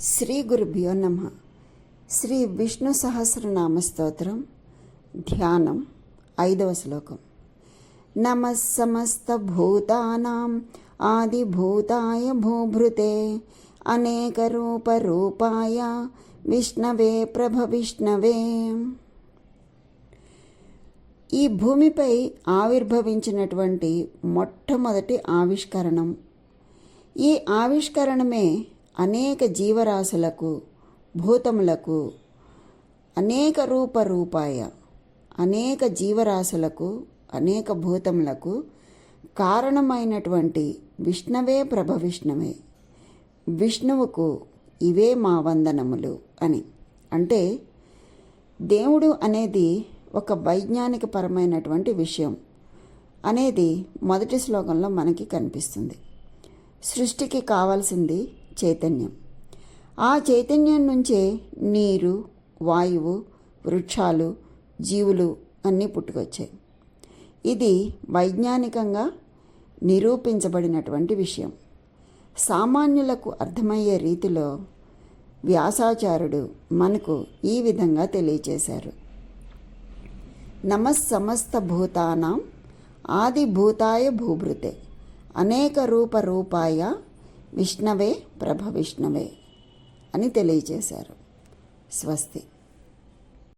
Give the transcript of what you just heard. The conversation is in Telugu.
శ్రీ గురుభ్యో నమ. శ్రీ విష్ణు సహస్రనామ స్తోత్రం ధ్యానం ఐదవ శ్లోకం. నమ సమస్త భూతానాం ఆదిభూతాయ భూభృతే అనేక రూప రూపాయ విష్ణవే ప్రభ విష్ణవే. ఈ భూమిపై ఆవిర్భవించినటువంటి మొట్టమొదటి ఆవిష్కరణం. ఈ ఆవిష్కరణమే అనేక జీవరాశులకు భూతములకు అనేక రూప రూపాయ అనేక జీవరాశులకు అనేక భూతములకు కారణమైనటువంటి విష్ణవే ప్రభ విష్ణవే. విష్ణువుకు ఇవే మా వందనములు అని. అంటే దేవుడు అనేది ఒక వైజ్ఞానిక పరమైనటువంటి విషయం అనేది మొదటి శ్లోకంలో మనకి కనిపిస్తుంది. సృష్టికి కావాల్సింది చైతన్యం. ఆ చైతన్యం నుంచే నీరు వాయువు వృక్షాలు జీవులు అన్నీ పుట్టుకొచ్చాయి. ఇది వైజ్ఞానికంగా నిరూపించబడినటువంటి విషయం. సామాన్యులకు అర్థమయ్యే రీతిలో వ్యాసాచారుడు మనకు ఈ విధంగా తెలియచేశారు. నమస్సమస్త భూతానాం ఆదిభూతాయ భూభృతే అనేక రూప రూపాయ విష్ణవే ప్రభ విష్ణవే అని తెలియజేశారు స్వస్తి.